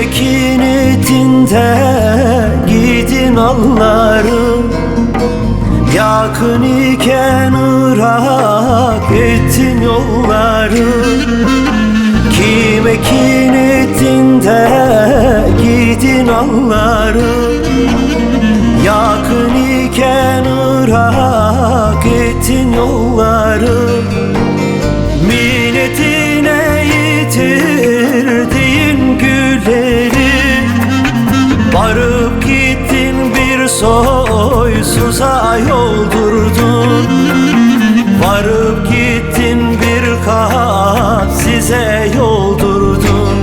ettin de gidin Allah'ım. Yakın iken Irak ettin yolları. Kime kin ettin de gidin Allah'ım. Yakın iken Irak ettin yolları gülleri Varıp gittin bir soysuza yoldurdun Varıp gittin bir size yoldurdun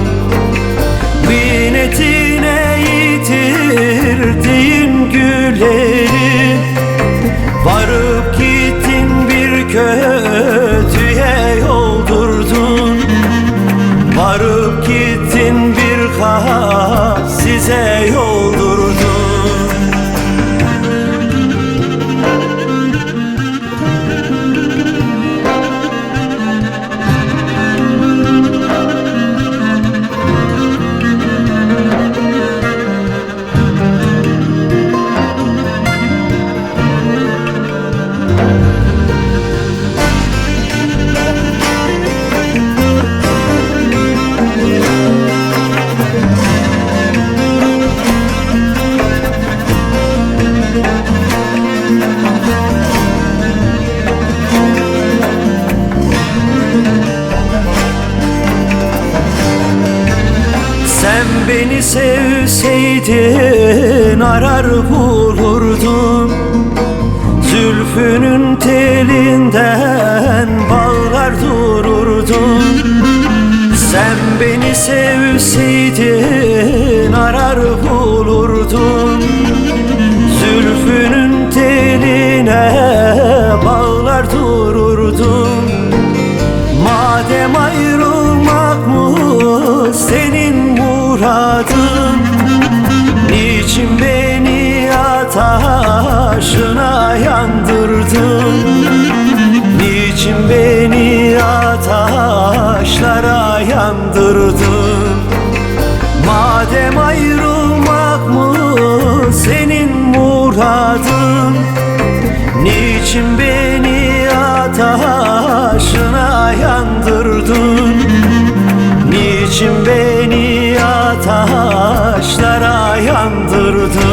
Minnetine yitirdiğin gülleri Varıp gittin bir kötüye yoldurdun Varıp gittin bir kat size yoldurdun beni sevseydin arar bulurdun Zülfünün telinden bağlar dururdun Sen beni sevseydin arar bulurdun Niçin beni ataşlara yandırdın? Madem ayrılmak mı senin muradın? Niçin beni ataşına yandırdın? Niçin beni ataşlara yandırdın